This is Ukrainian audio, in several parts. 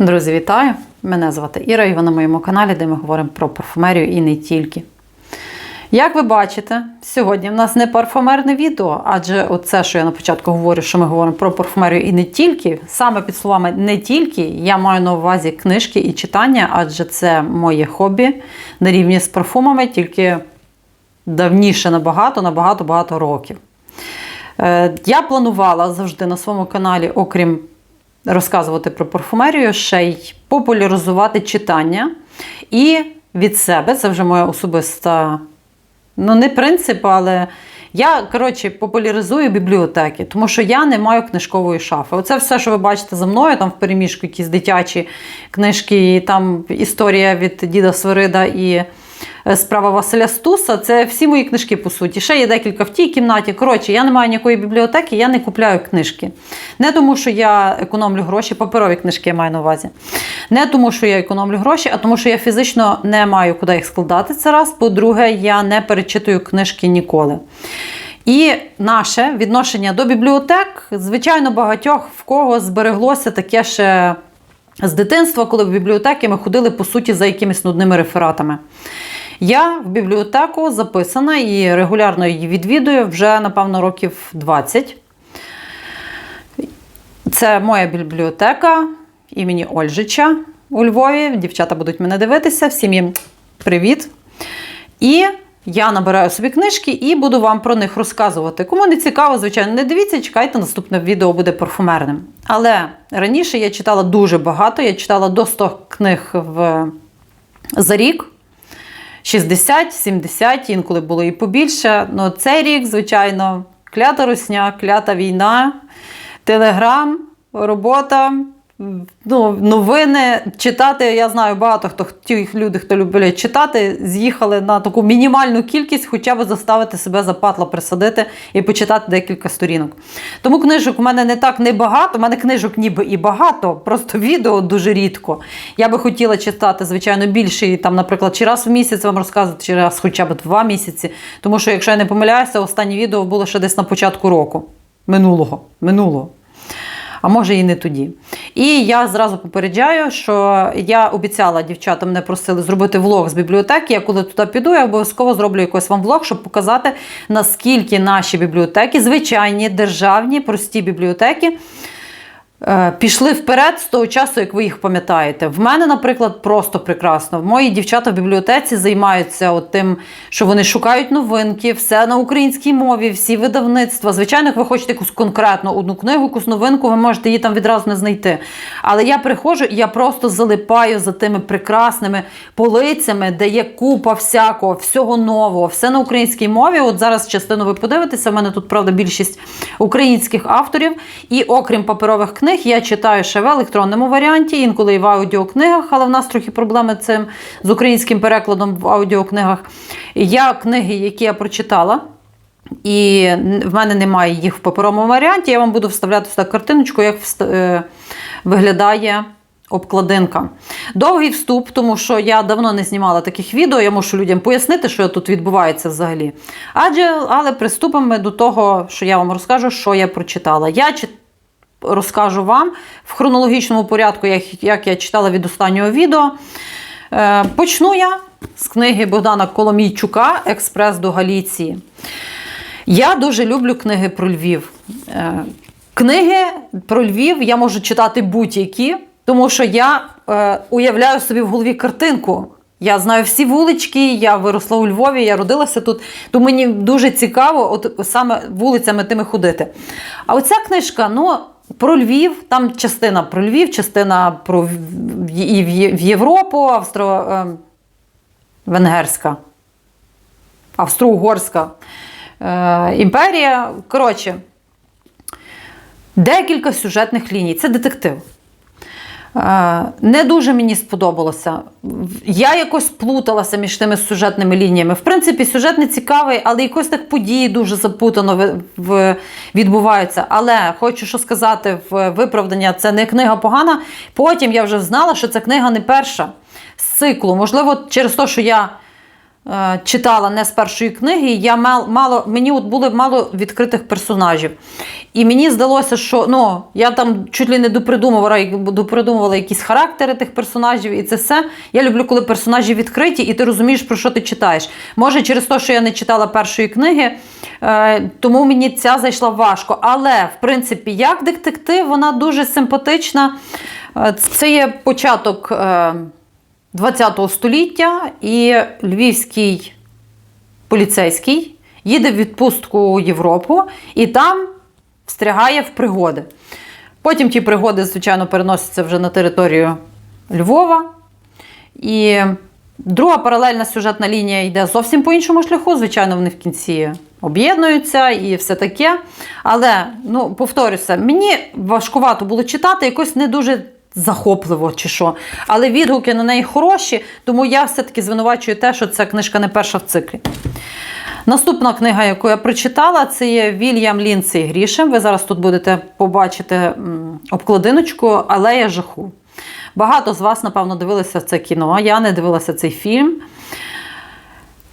Друзі, вітаю! Мене звати Іра, і ви на моєму каналі, де ми говоримо про парфумерію і не тільки. Як ви бачите, сьогодні в нас не парфумерне відео, адже оце, що я на початку говорю, що ми говоримо про парфумерію і не тільки, саме під словами не тільки, я маю на увазі книжки і читання, адже це моє хобі на рівні з парфумами, тільки давніше набагато, набагато багато років. Е, Я планувала завжди на своєму каналі, окрім розказувати про парфумерію, ще й популяризувати читання. І від себе, це вже моя особиста, ну, не принцип, але я, коротше, популяризую бібліотеки, тому що я не маю книжкової шафи. Оце все, що ви бачите за мною, там в переміжку якісь дитячі книжки, і там історія від Діда Свирида і справа Василя Стуса. Це всі мої книжки, по суті. Ще є декілька в тій кімнаті. Коротше, я не маю ніякої бібліотеки, я не купляю книжки. Не тому, що я економлю гроші, паперові книжки я маю на увазі. Не тому, що я економлю гроші, а тому, що я фізично не маю куди їх складати. Це раз. По-друге, я не перечитую книжки ніколи. І наше відношення до бібліотек, звичайно, багатьох в кого збереглося таке ще з дитинства, коли в бібліотеки ми ходили по суті за якимись нудними рефератами. Я в бібліотеку записана і регулярно її відвідую вже, напевно, років 20. Це моя бібліотека імені Ольжича у Львові. Дівчата будуть мене дивитися. Всім їм привіт. І я набираю собі книжки і буду вам про них розказувати. Кому не цікаво, звичайно, не дивіться, чекайте, наступне відео буде парфумерним. Але раніше я читала дуже багато, я читала до 100 книг в... за рік. 60, 70, інколи було і побільше. Ну, цей рік, звичайно, клята русня, клята війна, телеграм, робота, ну, новини. Читати, я знаю, багато хто ті люди, хто люблять читати, з'їхали на таку мінімальну кількість, хоча б заставити себе за патла присадити і почитати декілька сторінок. Тому книжок у мене не так небагато, у мене книжок ніби і багато, просто відео дуже рідко. Я би хотіла читати, звичайно, більше, і там, наприклад, чи раз в місяць вам розказувати, чи раз хоча б два місяці. Тому що, якщо я не помиляюся, останнє відео було ще десь на початку року. Минулого. Минулого а може і не тоді. І я зразу попереджаю, що я обіцяла дівчатам, мене просили зробити влог з бібліотеки. Я коли туди піду, я обов'язково зроблю якийсь вам влог, щоб показати, наскільки наші бібліотеки, звичайні, державні, прості бібліотеки. Е, Пішли вперед з того часу, як ви їх пам'ятаєте. В мене, наприклад, просто прекрасно. Мої дівчата в бібліотеці займаються от тим, що вони шукають новинки, все на українській мові, всі видавництва. Звичайно, як ви хочете якусь конкретну одну книгу, якусь новинку, ви можете її там відразу не знайти. Але я приходжу і я просто залипаю за тими прекрасними полицями, де є купа всякого, всього нового, все на українській мові. От зараз частину ви подивитеся. в мене тут, правда, більшість українських авторів. І окрім паперових книг, я читаю ще в електронному варіанті, інколи і в аудіокнигах, але в нас трохи проблеми цим з українським перекладом в аудіокнигах. Я книги, які я прочитала. І в мене немає їх в паперовому варіанті. Я вам буду вставляти сюди картиночку, як е, виглядає обкладинка. Довгий вступ, тому що я давно не знімала таких відео. Я мушу людям пояснити, що тут відбувається взагалі. Адже, але приступимо до того, що я вам розкажу, що я прочитала. Я розкажу вам в хронологічному порядку, як, я читала від останнього відео. Е, почну я з книги Богдана Коломійчука Експрес до Галіції. Я дуже люблю книги про Львів. Е, Книги про Львів я можу читати будь-які, тому що я е, уявляю собі в голові картинку. Я знаю всі вулички, я виросла у Львові, я родилася тут, то мені дуже цікаво от саме вулицями тими ходити. А оця книжка, ну, про Львів, там частина про Львів, частина про і в Європу, австро, е, австро-угорська е, імперія. Коротше, декілька сюжетних ліній. Це детектив. Не дуже мені сподобалося. Я якось плуталася між тими сюжетними лініями. В принципі, сюжет не цікавий, але якось так події дуже запутано відбуваються. Але хочу що сказати в виправдання, це не книга погана. Потім я вже знала, що ця книга не перша з циклу. Можливо, через те, що я читала не з першої книги, я мал, мало, мені от було мало відкритих персонажів. І мені здалося, що ну, я там чуть ли не допридумувала, допридумувала якісь характери тих персонажів, і це все. Я люблю, коли персонажі відкриті, і ти розумієш, про що ти читаєш. Може, через те, що я не читала першої книги, е, тому мені ця зайшла важко. Але, в принципі, як детектив, вона дуже симпатична. Е, Це є початок. 20 століття і львівський поліцейський їде в відпустку у Європу і там встрягає в пригоди. Потім ті пригоди, звичайно, переносяться вже на територію Львова. І друга паралельна сюжетна лінія йде зовсім по іншому шляху. Звичайно, вони в кінці об'єднуються і все таке. Але, ну, повторюся, мені важкувато було читати, якось не дуже захопливо чи що. Але відгуки на неї хороші, тому я все-таки звинувачую те, що ця книжка не перша в циклі. Наступна книга, яку я прочитала, це є Вільям Лінцей Грішем. Ви зараз тут будете побачити обкладиночку Алея жаху. Багато з вас, напевно, дивилися це кіно. Я не дивилася цей фільм.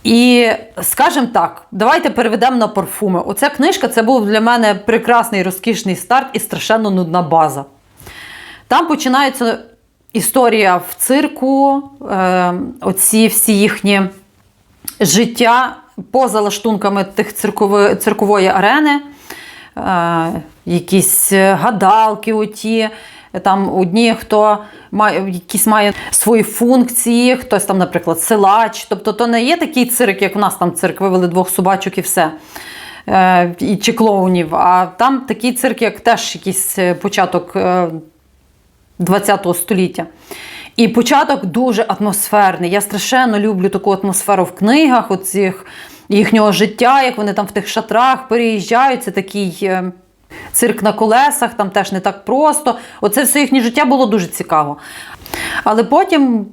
І скажімо так, давайте переведемо на парфуми. Оця книжка це був для мене прекрасний розкішний старт і страшенно нудна база. Там починається історія в цирку, е, оці всі їхні життя поза лаштунками тих циркови, циркової арени, е, якісь гадалки, оті. Там одні, хто має якісь має свої функції, хтось там, наприклад, силач. Тобто, то не є такий цирк, як у нас там цирк, вивели двох собачок і все. Е, і, чи клоунів. А там такий цирк, як теж якийсь е, початок 20 століття. І початок дуже атмосферний. Я страшенно люблю таку атмосферу в книгах, оцих їхнього життя, як вони там в тих шатрах переїжджають. Це такий е, цирк на колесах, там теж не так просто. Оце все їхнє життя було дуже цікаво. Але потім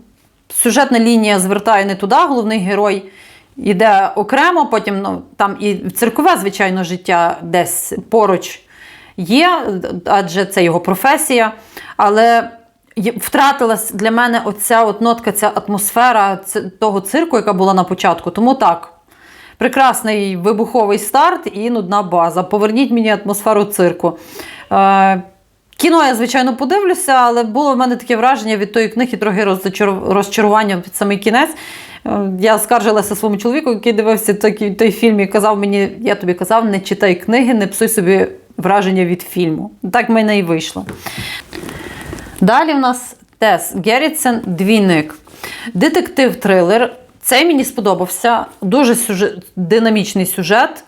сюжетна лінія звертає не туди, головний герой іде окремо, потім ну, там і циркове, звичайно, життя десь поруч є, адже це його професія. Але втратилась для мене оця от нотка, ця атмосфера того цирку, яка була на початку. Тому так. Прекрасний вибуховий старт і нудна база. Поверніть мені атмосферу цирку. Е, кіно я, звичайно, подивлюся, але було в мене таке враження від тої книги, трохи розчарування під самий кінець. Е, Я скаржилася своєму чоловіку, який дивився той, той фільм і казав мені: я тобі казав, не читай книги, не псуй собі враження від фільму. Так в мене і вийшло. Далі в нас Тес Геррітсен Двійник. Детектив-трилер. Цей мені сподобався. Дуже сюжет, динамічний сюжет.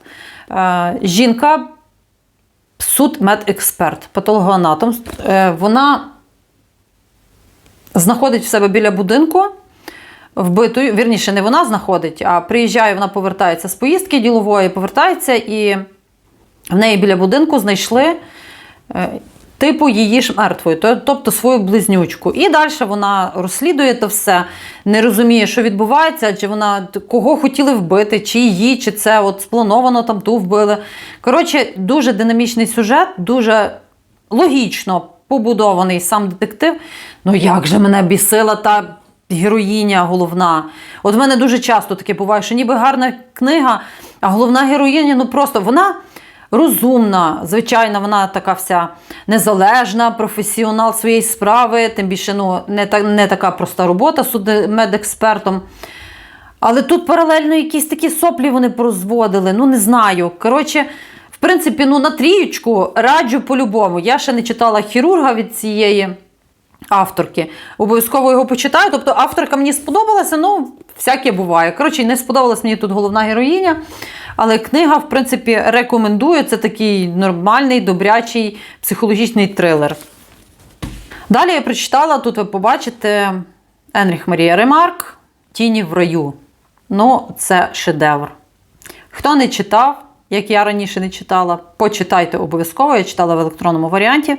Е, жінка, судмедексперт, патологоанатом. Е, вона знаходить в себе біля будинку вбитою. Вірніше, не вона знаходить, а приїжджає, вона повертається з поїздки ділової, повертається і в неї біля будинку знайшли е, типу її ж мертвою, тобто свою близнючку. І далі вона розслідує то все, не розуміє, що відбувається, чи вона кого хотіли вбити, чи її, чи це от сплановано там ту вбили. Коротше, дуже динамічний сюжет, дуже логічно побудований сам детектив. Ну як же мене бісила та героїня головна. От в мене дуже часто таке буває, що ніби гарна книга, а головна героїня, ну просто вона розумна, звичайно, вона така вся незалежна, професіонал своєї справи, тим більше ну, не, та, не така проста робота судмедекспертом. Але тут паралельно якісь такі соплі вони прозводили, ну не знаю. Коротше, в принципі, ну на трієчку раджу по-любому. Я ще не читала хірурга від цієї авторки. Обов'язково його почитаю. Тобто авторка мені сподобалася, ну, всяке буває. Коротше, не сподобалась мені тут головна героїня. Але книга, в принципі, рекомендую. Це такий нормальний, добрячий психологічний трилер. Далі я прочитала, тут ви побачите Енріх Марія Ремарк Тіні в раю. Ну, це шедевр. Хто не читав, як я раніше не читала, почитайте обов'язково. Я читала в електронному варіанті.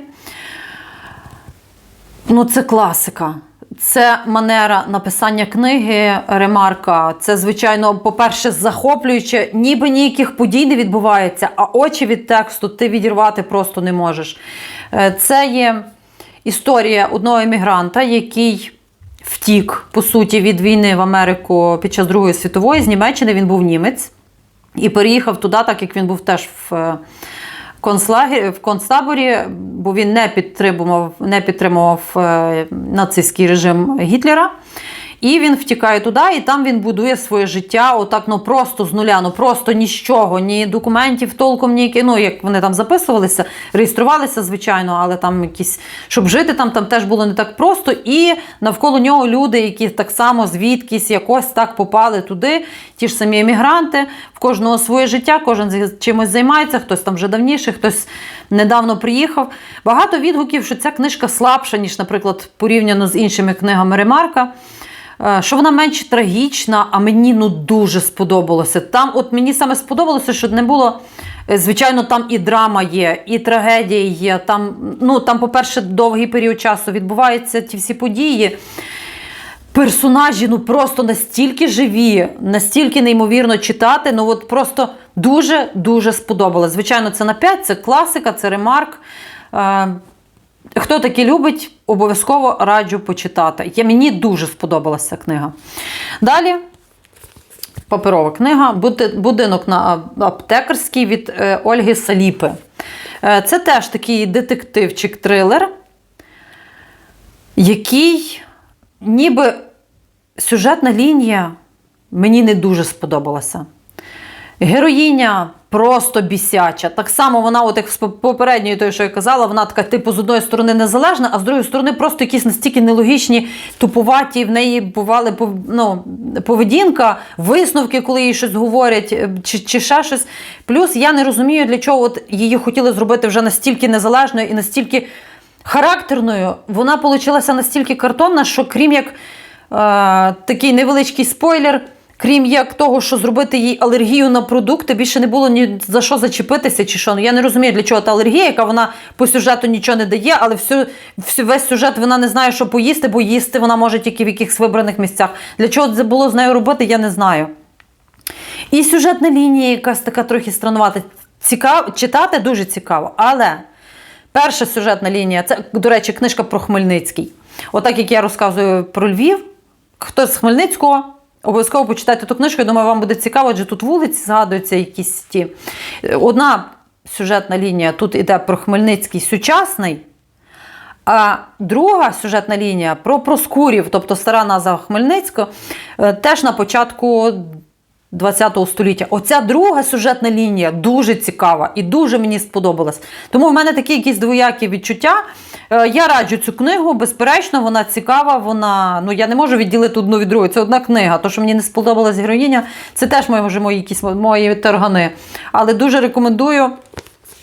Ну, це класика. Це манера написання книги Ремарка. Це, звичайно, по-перше, захоплююче, ніби ніяких подій не відбувається, а очі від тексту ти відірвати просто не можеш. Е, Це є історія одного емігранта, який втік, по суті, від війни в Америку під час Другої світової з Німеччини. Він був німець і переїхав туди, так як він був теж в. Концлагері в концтаборі, бо він не підтримував, не підтримував е, нацистський режим Гітлера. І він втікає туди, і там він будує своє життя, отак, ну просто з нуля, ну просто ні з чого, ні документів толком, ні ну як вони там записувалися, реєструвалися, звичайно, але там якісь, щоб жити там, там теж було не так просто. І навколо нього люди, які так само звідкись якось так попали туди, ті ж самі емігранти, в кожного своє життя, кожен чимось займається, хтось там вже давніше, хтось недавно приїхав. Багато відгуків, що ця книжка слабша, ніж, наприклад, порівняно з іншими книгами Ремарка. Е, Що вона менш трагічна, а мені ну дуже сподобалося. Там, от мені саме сподобалося, що не було. е, Звичайно, там і драма є, і трагедія є. Там, ну, там, по-перше, довгий період часу відбуваються ті всі події. Персонажі ну просто настільки живі, настільки неймовірно читати. Ну от просто дуже-дуже сподобалось. Звичайно, це на 5, це класика, це ремарк. Хто таки любить, обов'язково раджу почитати. Я, мені дуже сподобалася книга. Далі паперова книга Будинок на аптекарській від е, Ольги Саліпи. Е, Це теж такий детективчик-трилер, який ніби сюжетна лінія мені не дуже сподобалася. Героїня просто бісяча. Так само вона, от як з попередньої, той, що я казала, вона така, типу, з одної сторони незалежна, а з другої сторони просто якісь настільки нелогічні, тупуваті. В неї бували ну, поведінка, висновки, коли їй щось говорять, е, чи, чи ще щось. Плюс я не розумію, для чого от її хотіли зробити вже настільки незалежною і настільки характерною. Вона получилася настільки картонна, що крім як е, такий невеличкий спойлер. Крім як того, що зробити їй алергію на продукти, більше не було ні за що зачепитися чи що. Ну я не розумію, для чого та алергія, яка вона по сюжету нічого не дає, але всю, всю весь сюжет вона не знає, що поїсти, бо їсти вона може тільки в якихось вибраних місцях. Для чого це було з нею робити, я не знаю. І сюжетна лінія якась така трохи странувата. Цікаво, читати дуже цікаво. Але перша сюжетна лінія це, до речі, книжка про Хмельницький. Отак як я розказую про Львів, хтось з Хмельницького. Обов'язково почитайте ту книжку, я думаю, вам буде цікаво, адже тут вулиці згадуються якісь ті. Одна сюжетна лінія тут іде про Хмельницький сучасний, а друга сюжетна лінія про Проскурів, тобто стара назва Хмельницького, е, теж на початку 20 століття. Оця друга сюжетна лінія дуже цікава і дуже мені сподобалась. Тому в мене такі якісь двоякі відчуття. Е, Я раджу цю книгу, безперечно, вона цікава. Вона ну я не можу відділити одну від другої. Це одна книга. То, що мені не сподобалась героїня, це теж мої, вже мої якісь мої торгани. Але дуже рекомендую.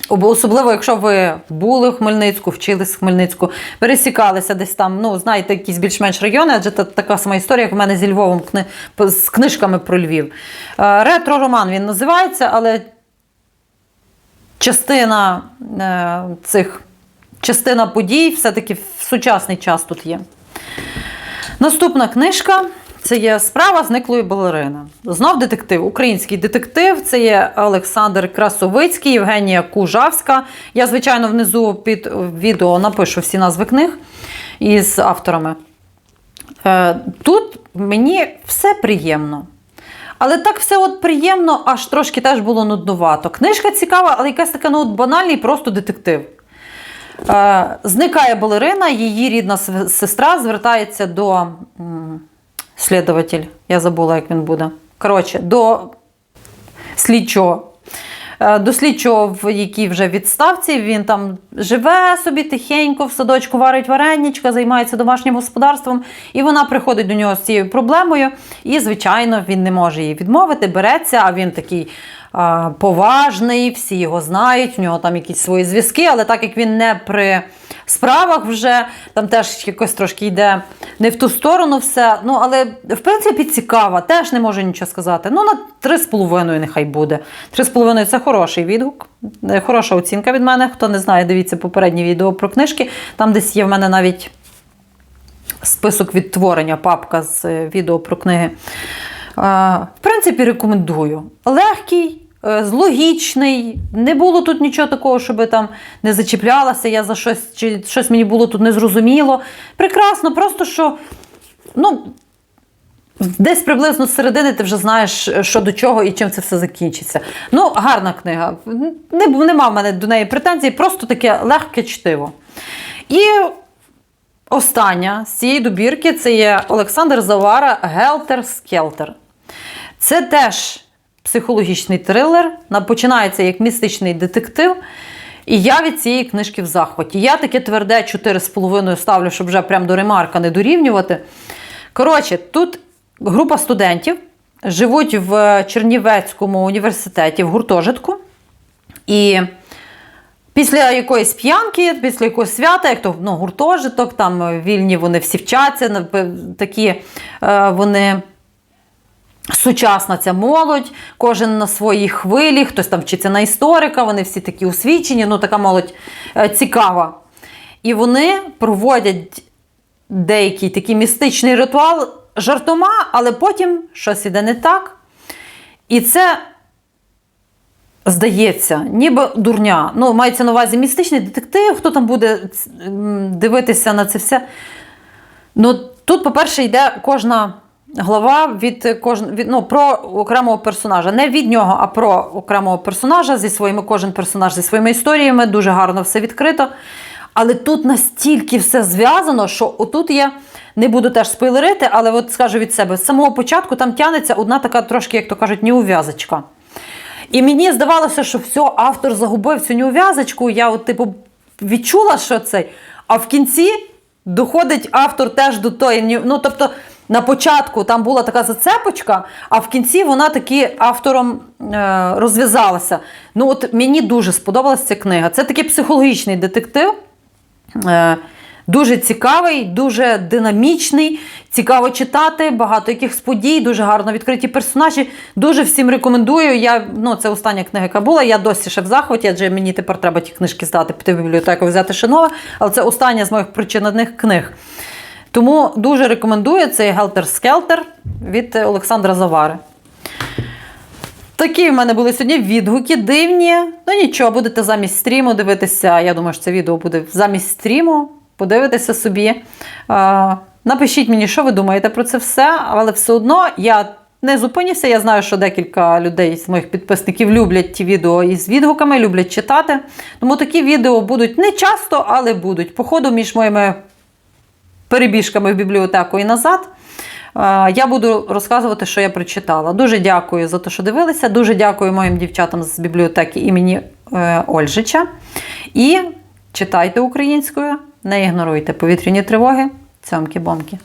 Об- Особливо, якщо ви були в Хмельницьку, вчились в Хмельницьку, пересікалися десь там, ну, знаєте, якісь більш-менш райони, адже це така сама історія, як в мене зі Львовом з книжками про Львів. Е, Ретро-роман він називається, але частина е, цих частина подій все-таки в сучасний час тут є. Наступна книжка це є справа зниклої балерини. Знов детектив, український детектив. Це є Олександр Красовицький, Євгенія Кужавська. Я, звичайно, внизу під відео напишу всі назви книг із авторами. Е, Тут мені все приємно. Але так все от приємно, аж трошки теж було нуднувато. Книжка цікава, але якась така ну, от банальний просто детектив. Е, зникає балерина, її рідна сестра звертається до м, слідователь, я забула, як він буде. Коротше, до слідчого. Е, До слідчого, в якій вже відставці, він там живе собі тихенько в садочку, варить вареничка, займається домашнім господарством. І вона приходить до нього з цією проблемою. І, звичайно, він не може її відмовити, береться, а він такий поважний, всі його знають, в нього там якісь свої зв'язки, але так як він не при справах вже, там теж якось трошки йде не в ту сторону все. Ну, але в принципі цікаво, теж не можу нічого сказати. Ну, на 3,5 нехай буде. 3,5 це хороший відгук, е, хороша оцінка від мене. Хто не знає, дивіться попереднє відео про книжки. Там десь є в мене навіть список відтворення, папка з е, відео про книги. В принципі, рекомендую. Легкий, логічний. Не було тут нічого такого, щоб там не зачіплялася я за щось, чи щось мені було тут незрозуміло. Прекрасно, просто що ну, десь приблизно з середини ти вже знаєш, що до чого і чим це все закінчиться. Ну, гарна книга. Не, нема в мене до неї претензій, просто таке легке чтиво. І остання з цієї добірки це є Олександр Завара Гелтер Скелтер. Це теж психологічний трилер. Починається як містичний детектив. І я від цієї книжки в захваті. Я таке тверде 4,5 ставлю, щоб вже прям до ремарка не дорівнювати. Коротше, тут група студентів живуть в Чернівецькому університеті в гуртожитку. І Після якоїсь п'янки, після якогось свята, як то ну, гуртожиток, там е, вільні вони всі вчаться, такі е, вони сучасна ця молодь, кожен на своїй хвилі, хтось там вчиться на історика, вони всі такі освічені, ну така молодь е, цікава. І вони проводять деякий такий містичний ритуал жартома, але потім щось іде не так. І це здається, ніби дурня. Ну, мається на увазі містичний детектив, хто там буде дивитися на це все. Ну, тут, по-перше, йде кожна глава від, кож... від ну, про окремого персонажа. Не від нього, а про окремого персонажа зі своїми, кожен персонаж зі своїми історіями. Дуже гарно все відкрито. Але тут настільки все зв'язано, що отут я не буду теж спойлерити, але от скажу від себе: з самого початку там тянеться одна така трошки, як то кажуть, неув'язочка. І мені здавалося, що все, автор загубив цю неув'язочку. Я, от, типу, відчула, що цей. А в кінці доходить автор теж до тої. Ну, тобто, на початку там була така зацепочка, а в кінці вона таки автором е, розв'язалася. Ну, от мені дуже сподобалася ця книга. Це такий психологічний детектив. Е, Дуже цікавий, дуже динамічний, цікаво читати, багато якихось подій, дуже гарно відкриті персонажі. Дуже всім рекомендую. Я, ну, це остання книга, яка була. Я досі ще в захваті, адже мені тепер треба ті книжки здати, піти в бібліотеку, взяти ще нове. Але це остання з моїх причинних книг. Тому дуже рекомендую цей Гелтер Скелтер від Олександра Завари. Такі в мене були сьогодні відгуки дивні. Ну нічого, будете замість стріму дивитися. Я думаю, що це відео буде замість стріму. Подивитися собі. Е, Напишіть мені, що ви думаєте про це все, але все одно я не зупинюся. Я знаю, що декілька людей з моїх підписників люблять ті відео із відгуками, люблять читати. Тому такі відео будуть не часто, але будуть. По ходу між моїми перебіжками в бібліотеку і назад. Е, Я буду розказувати, що я прочитала. Дуже дякую за те, що дивилися. Дуже дякую моїм дівчатам з бібліотеки імені е, Ольжича. І читайте українською, не ігноруйте повітряні тривоги. Цьомки-бомки.